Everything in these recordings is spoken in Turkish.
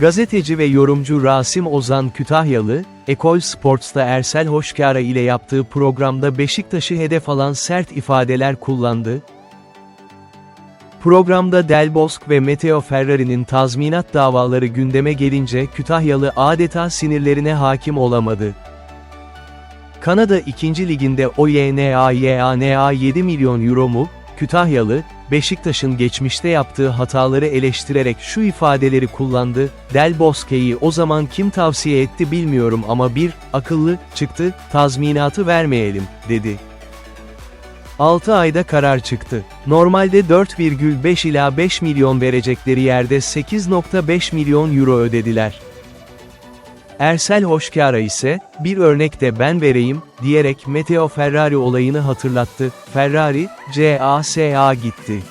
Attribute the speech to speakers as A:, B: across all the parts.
A: Gazeteci ve yorumcu Rasim Ozan Kütahyalı, Ekol Sports'ta Ersel Hoşkara ile yaptığı programda Beşiktaş'ı hedef alan sert ifadeler kullandı. Programda Del Bosque ve Matteo Ferrari'nin tazminat davaları gündeme gelince Kütahyalı adeta sinirlerine hakim olamadı. Kanada 2. Liginde OYNAYANA 7 milyon euro mu? Kütahyalı, Beşiktaş'ın geçmişte yaptığı hataları eleştirerek şu ifadeleri kullandı, Del Bosque'yi o zaman kim tavsiye etti bilmiyorum ama bir, akıllı, çıktı, tazminatı vermeyelim, dedi. 6 ayda karar çıktı. Normalde 4,5 ila 5 milyon verecekleri yerde 8,5 milyon euro ödediler. Ersel Hoşkara ise, bir örnek de ben vereyim, diyerek Matteo Ferrari olayını hatırlattı. Ferrari, CASA gitti.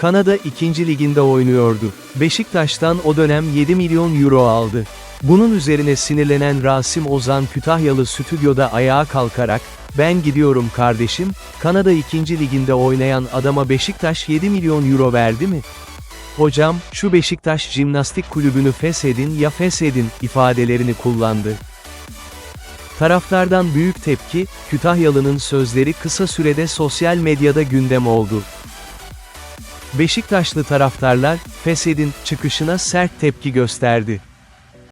A: Kanada 2. liginde oynuyordu. Beşiktaş'tan o dönem 7 milyon euro aldı. Bunun üzerine sinirlenen Rasim Ozan Kütahyalı stüdyoda ayağa kalkarak, ben gidiyorum kardeşim, Kanada 2. liginde oynayan adama Beşiktaş 7 milyon euro verdi mi? Hocam, şu Beşiktaş Jimnastik Kulübü'nü feshedin ya feshedin, ifadelerini kullandı. Taraftardan büyük tepki, Kütahyalı'nın sözleri kısa sürede sosyal medyada gündem oldu. Beşiktaşlı taraftarlar, feshedin, çıkışına sert tepki gösterdi.